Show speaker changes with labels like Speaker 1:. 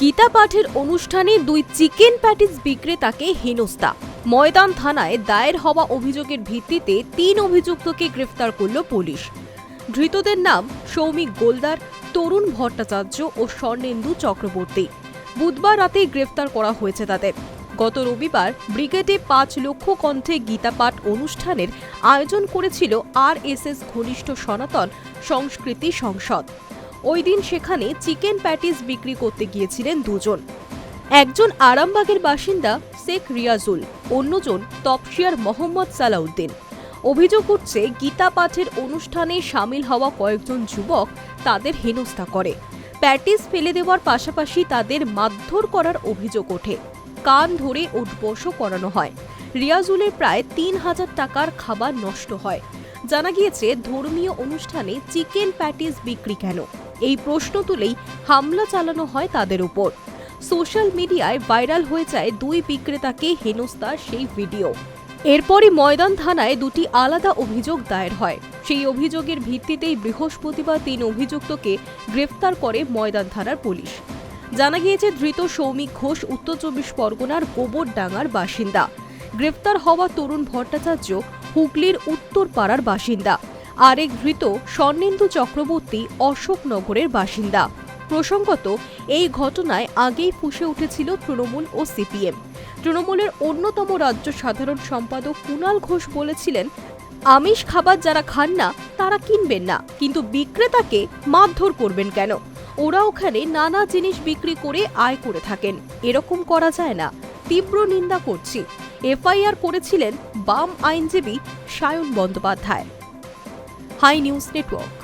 Speaker 1: গীতা পাঠের অনুষ্ঠানে দুই চিকেন প্যাটিস বিক্রেতাকে হেনস্থা। ময়দান থানায় দায়ের হওয়া অভিযোগের ভিত্তিতে তিন অভিযুক্তকে গ্রেফতার করল পুলিশ। ধৃতদের নাম সৌমিক গোলদার, তরুণ ভট্টাচার্য ও স্বর্ণেন্দু চক্রবর্তী। বুধবার রাতে গ্রেফতার করা হয়েছে তাদের। গত রবিবার ব্রিগেডে পাঁচ লক্ষ কণ্ঠে গীতাপাঠ অনুষ্ঠানের আয়োজন করেছিল আরএসএস ঘনিষ্ঠ সনাতন সংস্কৃতি সংসদ। ওই দিন সেখানে চিকেন প্যাটিস বিক্রি করতে গিয়েছিলেন দুজন। একজন আরামবাগের বাসিন্দা শেখ রিয়াজুল, অন্যজন তপসিয়ার মোহাম্মদ সালাউদ্দিন। অভিযোগ উঠছে, গীতা পাঠের অনুষ্ঠানে সামিল হওয়া কয়েকজন যুবক তাদের হেনস্থা করে। প্যাটিস ফেলে দেওয়ার পাশাপাশি তাদের মারধর করার অভিযোগ ওঠে। কান ধরে উদ্বস করানো হয়। রিয়াজুলের প্রায় তিন হাজার টাকার খাবার নষ্ট হয়। জানা গিয়েছে, ধর্মীয় অনুষ্ঠানে চিকেন প্যাটিস বিক্রি কেন? এই প্রশ্ন তুলেই হামলা চালানো হয় তাদের উপর। সোশ্যাল মিডিয়ায় ভাইরাল হয়ে যায় দুই বিক্রেতাকে হেনস্থার সেই ভিডিও। এরপরই ময়দান থানায় দুটি আলাদা অভিযোগ দায়ের হয়। সেই অভিযোগের ভিত্তিতেই বৃহস্পতিবার তিন অভিযুক্তকে গ্রেফতার করে ময়দান থানার পুলিশ। জানা গিয়েছে, ধৃত সৌমিক ঘোষ, উত্তর চব্বিশ পরগনার গোবরডাঙ্গার বাসিন্দা। গ্রেফতার হওয়া তরুণ ভট্টাচার্য হুগলির উত্তরপাড়ার বাসিন্দা। আরেক ধৃত স্বর্ণেন্দু চক্রবর্তী অশোকনগরের বাসিন্দা। প্রসঙ্গত, এই ঘটনায় আগেই ফুসে উঠেছিল তৃণমূল ও সিপিএম। তৃণমূলের অন্যতম রাজ্য সাধারণ সম্পাদক কুণাল ঘোষ বলেছিলেন, আমিষ খাবার যারা খান না, তারা কিনবেন না, কিন্তু বিক্রেতাকে মারধর করবেন কেন? ওরা ওখানে নানা জিনিস বিক্রি করে আয় করে থাকেন। এরকম করা যায় না। তীব্র নিন্দা করছি। এফআইআর করেছিলেন বাম আইনজীবী Sayan Bandyopadhyay. High news network